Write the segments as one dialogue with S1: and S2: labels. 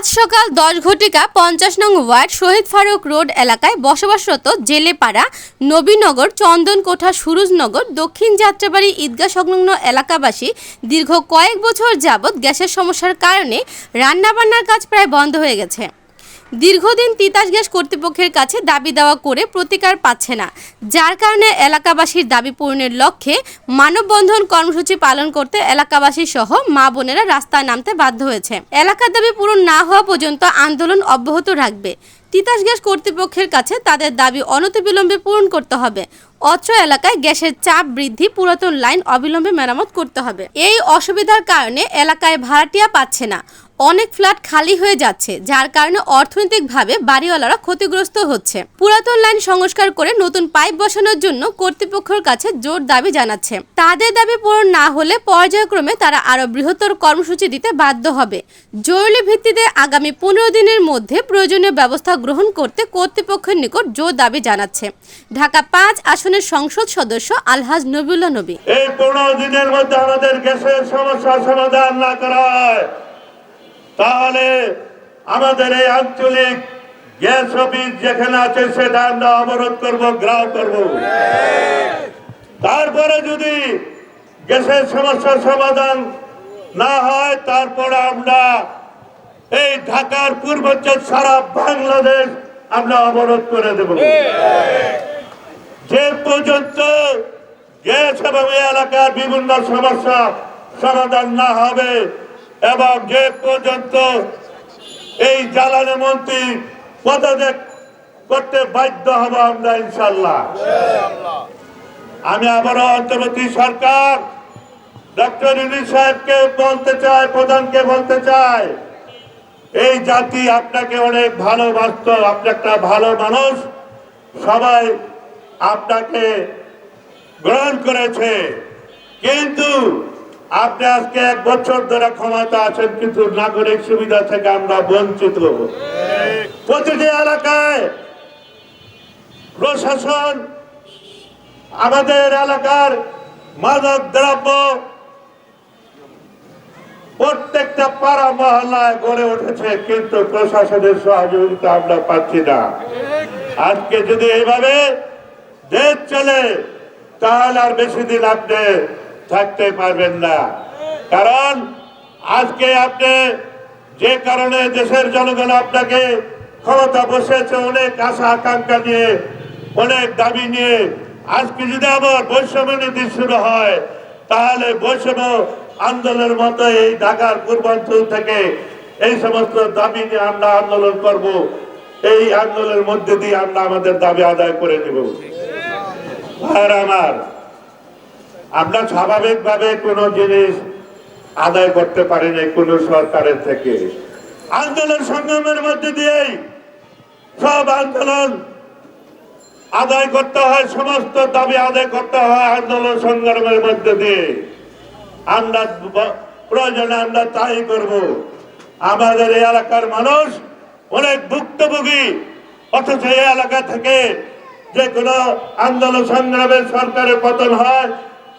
S1: আজ সকাল দশ ঘটিকা পঞ্চাশ নং ওয়ার্ড শহীদ ফারুক রোড এলাকায় বসবাসরত জেলেপাড়া নবীনগর চন্দনকোঠা সুরুজনগর দক্ষিণ যাত্রাবাড়ি ঈদগাহ সংলগ্ন এলাকাবাসী দীর্ঘ কয়েক বছর যাবৎ গ্যাসের সমস্যার কারণে রান্নাবান্নার কাজ প্রায় বন্ধ হয়ে গেছে। দীর্ঘদিন তিতাস গ্যাস কর্তৃপক্ষের কাছে দাবি দেওয়া করে প্রতিকার পাচ্ছে না, যার কারণে এলাকাবাসীর দাবি পূরণের লক্ষ্যে মানববন্ধন কর্মসূচি পালন করতে এলাকাবাসী সহ মা বোনেরা রাস্তায় নামতে বাধ্য হয়েছে। এলাকার দাবি পূরণ না হওয়া পর্যন্ত আন্দোলন অব্যাহত রাখবে। তিতাস গ্যাস কর্তৃপক্ষের কাছে তাদের দাবি অনতিবিলম্বে পূরণ করতে হবে। অত্র এলাকায় গ্যাসের চাপ বৃদ্ধি, পুরাতন লাইন অবিলম্বে মেরামত করতে হবে। এই অসুবিধার কারণে এলাকায় ভাড়াটিয়া পাচ্ছে না। অনেক ফ্ল্যাট খালি হয়ে যাচ্ছে, যার কারণে অর্থনৈতিকভাবে বাড়িওয়ালারা ক্ষতিগ্রস্ত হচ্ছে। পুরাতন লাইন সংস্কার করে নতুন পাইপ বসানোর জন্য কর্তৃপক্ষের কাছে জোর দাবি জানাচ্ছে। তাদের দাবি পূরণ না হলে পর্যায়ক্রমে তারা আরও বৃহত্তর কর্মসূচি দিতে বাধ্য হবে। জরুরি ভিত্তিতে আগামী পনেরো দিনের মধ্যে প্রয়োজনীয় ব্যবস্থা গ্রহণ করতে কর্তৃপক্ষের নিকট জোর দাবি জানাচ্ছে। ঢাকা পাঁচ আসনের সংসদ সদস্য আলহাজ নবিউল্লাহ নবী।
S2: এই পনেরো দিনের মধ্যে আমাদের গ্যাসের সমস্যার সমাধান না করা হয়। তাহলে আমাদের এই আঞ্চলিক গ্যাস অফিস যেখানে আছে সেটা আমরা অবরোধ করব গ্রাহ করব। তারপরে যদি গ্যাসের সমস্যার সমাধান না হয়, তারপরে আমরা এই ঢাকার পূর্বাঞ্চল সারা বাংলাদেশ আমরা অবরোধ করে দেব। যে পর্যন্ত গ্যাস এবং এলাকার বিভিন্ন সমস্যা সমাধান না হবে এবং যে পর্যন্ত এই জ্বালানি মন্ত্রী পদত্যাগ করতে বাধ্য হব আমরা ইনশাল্লাহ আমি আবারও অন্তর্বর্তী সরকার, ডক্টর ইউনি সাহেবকে বলতে চাই, প্রধানকে বলতে চাই, এই জাতি আপনাকে অনেক ভালোবাসত, আপনি একটা ভালো মানুষ, সবাই আপনাকে গ্রহণ করেছে। কিন্তু আপনি আজকে এক বছর ধরে ক্ষমতা আছেন, কিন্তু নাগরিক সুবিধা থেকে আমরা বঞ্চিত। হব প্রতিটি এলাকায় প্রশাসন, আমাদের এলাকার মাদক দ্রব্য প্রত্যেকটা পাড়া মহল্লায় গড়ে উঠেছে, কিন্তু প্রশাসনের সহযোগিতা আমরা পাচ্ছি না। আজকে যদি এইভাবে দেশ চলে, তাহলে আর বেশি দিন আপনি থাকতে পারবেন না। কারণ আজকে আপনি যে কারণে দেশের জনগণ আপনাকে ক্ষমতা বসেছে অনেক আশা আকাঙ্ক্ষা নিয়ে, অনেক দাবি নিয়ে, আজকে যদি আবার বৈষম্য নীতি শুরু হয়, তাহলে বৈষম্য আন্দোলনের মতো এই ঢাকার পূর্বাঞ্চল থেকে এই সমস্ত দাবি নিয়ে আমরা আন্দোলন করব। এই আন্দোলনের মধ্যে দিয়ে আমরা আমাদের দাবি আদায় করে দেব আর আমার আমরা স্বাভাবিকভাবে কোনো জিনিস আদায় করতে পারি না কোনো সরকারের থেকে। আন্দোলন সংগ্রামের মধ্যে দিয়েই সব আন্দোলন আদায় করতে হয়, সমস্ত দাবি আদায় করতে হয় আন্দোলন সংগ্রামের মধ্যে দিয়ে। আমরা প্রয়োজনে আমরা তাই করব। আমাদের এই এলাকার মানুষ অনেক ভুক্তভোগী, অথচ এই এলাকা থেকে যে কোনো আন্দোলন সংগ্রামের সরকারের পতন হয়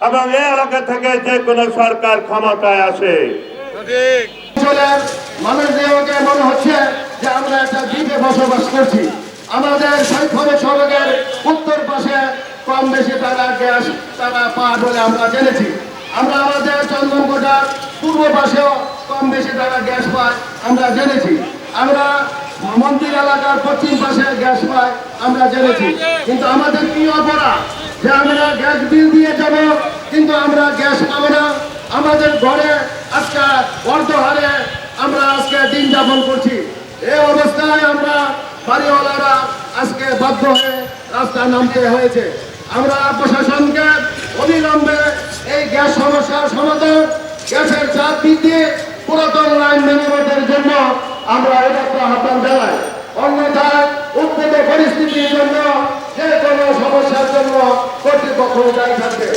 S2: এবং এই এলাকা থেকে যে কোনো সরকার ক্ষমতায় আসে।
S3: মানুষদেরকে মনে হচ্ছে যে আমরা একটা দ্বীপে বসবাস করছি। আমাদের সড়কের উত্তর পাশে কম বেশি তারা গ্যাস তারা বলে আমরা জেনেছি। আমরা আমাদের চন্দনকোটার পূর্ব পাশেও কম বেশি তারা গ্যাস পায় আমরা জেনেছি। আমরা মন্দির এলাকার পশ্চিম পাশে গ্যাস পায় আমরা জেনেছি। কিন্তু আমাদের কি অপরাধ? যে আমরা গ্যাস বিল কিন্তু আমরা গ্যাস পাবো না। আমাদের ঘরে আজকে অর্ধহারে আমরা আজকে দিন যাপন করছি। এই অবস্থায় আমরা বাড়িওয়ালারা আজকে বাধ্য হয়ে রাস্তায় নামতে হয়েছে। আমরা প্রশাসনকে অবিলম্বে এই গ্যাস সমস্যার সমাধান, গ্যাসের চাপ বৃদ্ধি, পুরাতন লাইন মেরামতের জন্য আমরা এটা আহ্বান জানাই। অন্যথায় উদ্ভিদ পরিস্থিতির জন্য যে কোনো সমস্যার জন্য কর্তৃপক্ষ দায়ী থাকবে।